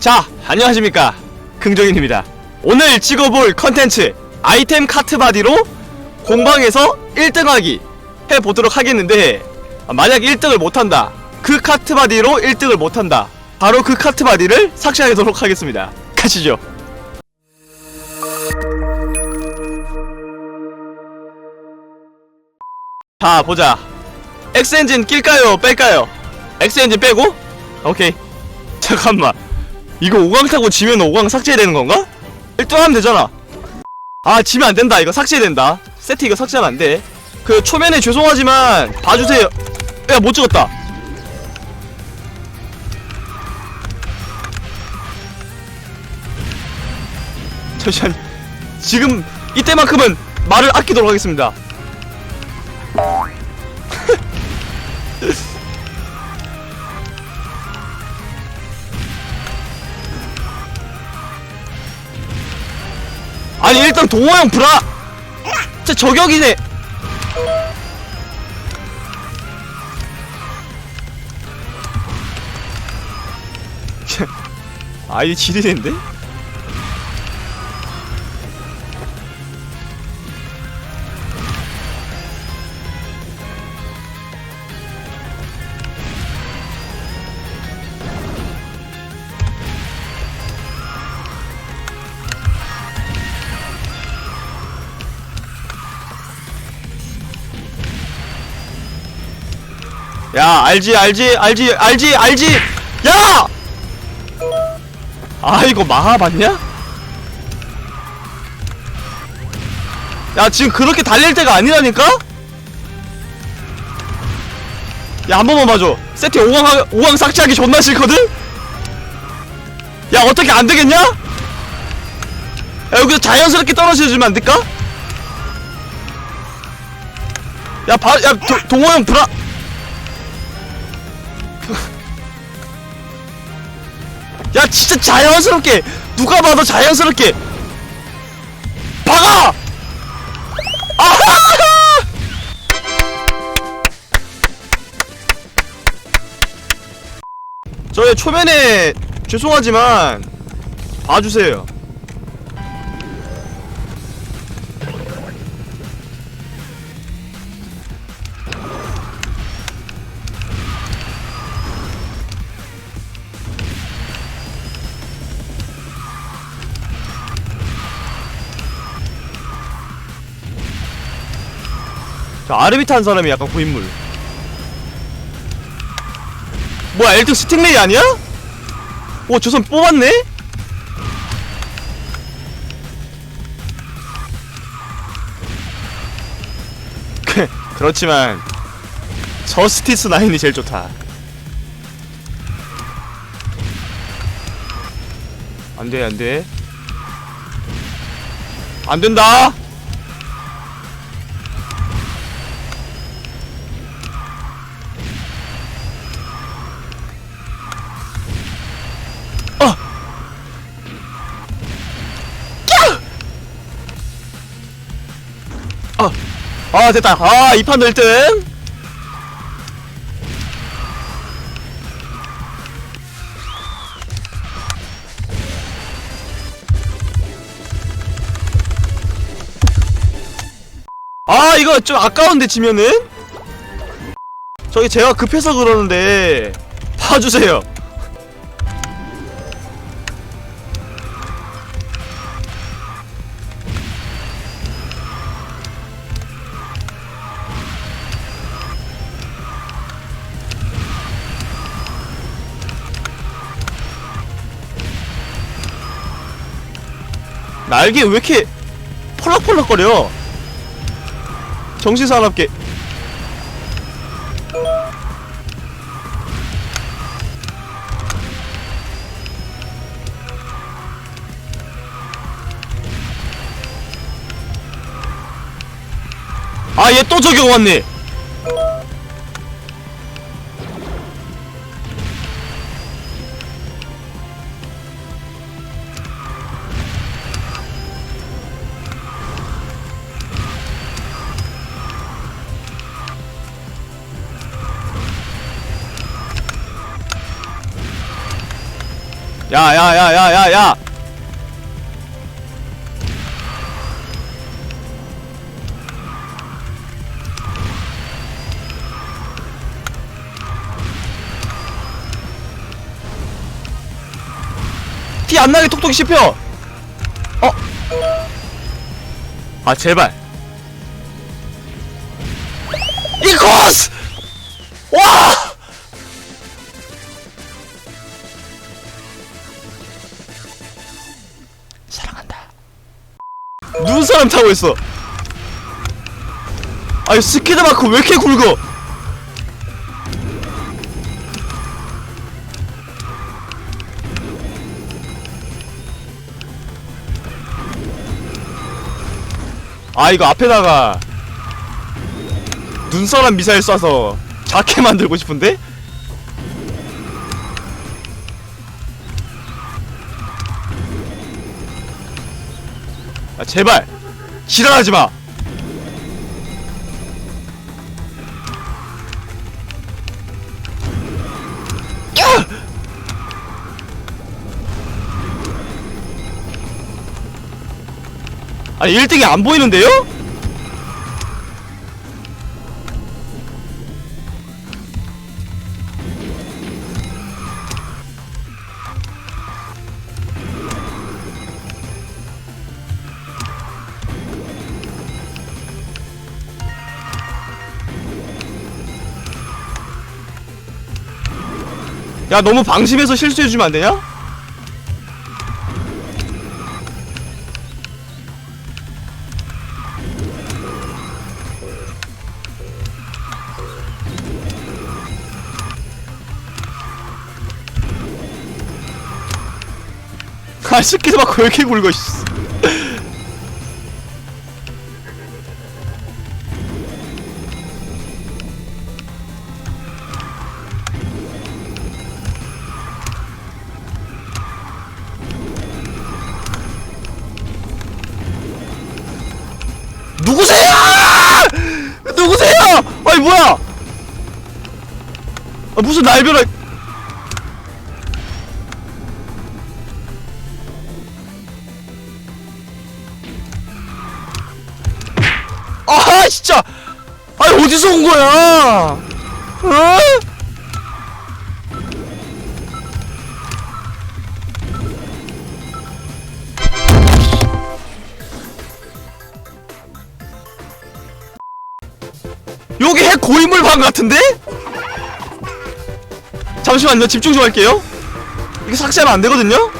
자, 안녕하십니까. 긍정인입니다. 오늘 찍어볼 컨텐츠 아이템 카트 바디로 공방에서 1등하기 해보도록 하겠는데 만약 1등을 못한다. 그 카트 바디로 1등을 못한다. 바로 그 카트 바디를 삭제하도록 하겠습니다. 가시죠. 자, 보자. 엑스엔진 낄까요? 뺄까요? 엑스엔진 빼고? 오케이. 잠깐만. 이거 5강 타고 지면 5강 삭제되는 건가? 1등 하면 되잖아. 아, 지면 안 된다. 이거 삭제된다. 세트 이거 삭제하면 안 돼. 그 초면에 죄송하지만 봐주세요. 야, 못 찍었다. 잠시만. 지금 이때만큼은 말을 아끼도록 하겠습니다. 아니 일단 동호형 브라. 진짜 저격이네. 아이 지리는데? 야 알지 알지 알지 알지 알지 야! 아 이거 마하 봤냐? 야 지금 그렇게 달릴 때가 아니라니까? 야 한 번만 봐줘 세트 5강, 하, 5강 삭제하기 존나 싫거든? 야 어떻게 안 되겠냐? 야 여기서 자연스럽게 떨어져주면 안 될까? 야 바, 야 도, 동호 형 브라 야 진짜 자연스럽게 누가 봐도 자연스럽게 박아! 아하! 저의 초면에 죄송하지만 봐주세요 저 아르비타 한 사람이 약간 고인물 뭐야 1등 스팅레이 아니야? 오 조선 뽑았네? 그, 그렇지만 저스티스 나인이 제일 좋다 안돼 안돼 안된다 아! 아 됐다. 아 2판도 1등. 아 이거 좀 아까운데 지면은? 저기 제가 급해서 그러는데 봐주세요 날개 왜 이렇게 펄럭펄럭거려? 정신사납게. 아 얘 또 저격 왔네 야야야야야야. 티 안 나게 톡톡히 씹혀. 어? 아 제발. 이코스! 와 눈사람 타고 있어. 아니 스키드 마크 왜 이렇게 굵어? 아 이거 앞에다가 눈사람 미사일 쏴서 자켓 만들고 싶은데? 제발 지랄하지 마. 야! 아니 1등이 안 보이는데요? 야 너무 방심해서 실수해주면 안 되냐? 아 스키드 마크 왜 이렇게 굵어 뭐야? 아, 무슨 날벼락? 아 진짜! 아니 어디서 온 거야? 어? 고인물 방 같은데? 잠시만요 집중 좀 할게요 이게 삭제하면 안 되거든요?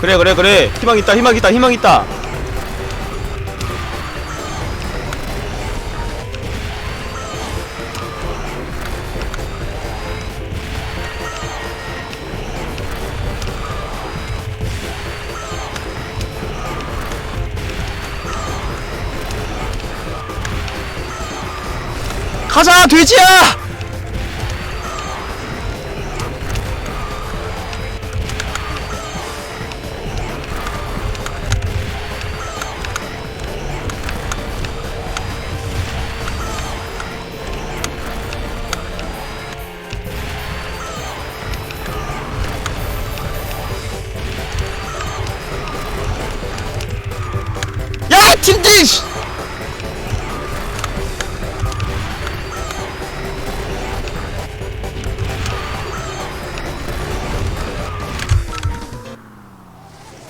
그래 그래 그래. 희망 있다 희망 있다 희망 있다. 가자 돼지야 야 팀들 씨!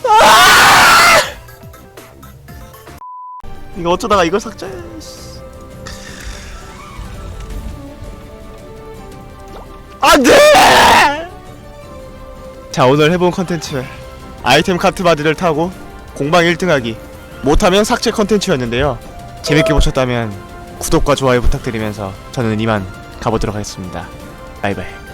아! 이거 어쩌다가 이걸 삭제 씨. 안돼 자 오늘 해본 컨텐츠 아이템 카트 바디를 타고 공방 1등하기 못하면 삭제 컨텐츠였는데요. 재밌게 보셨다면 구독과 좋아요 부탁드리면서 저는 이만 가보도록 하겠습니다. 바이바이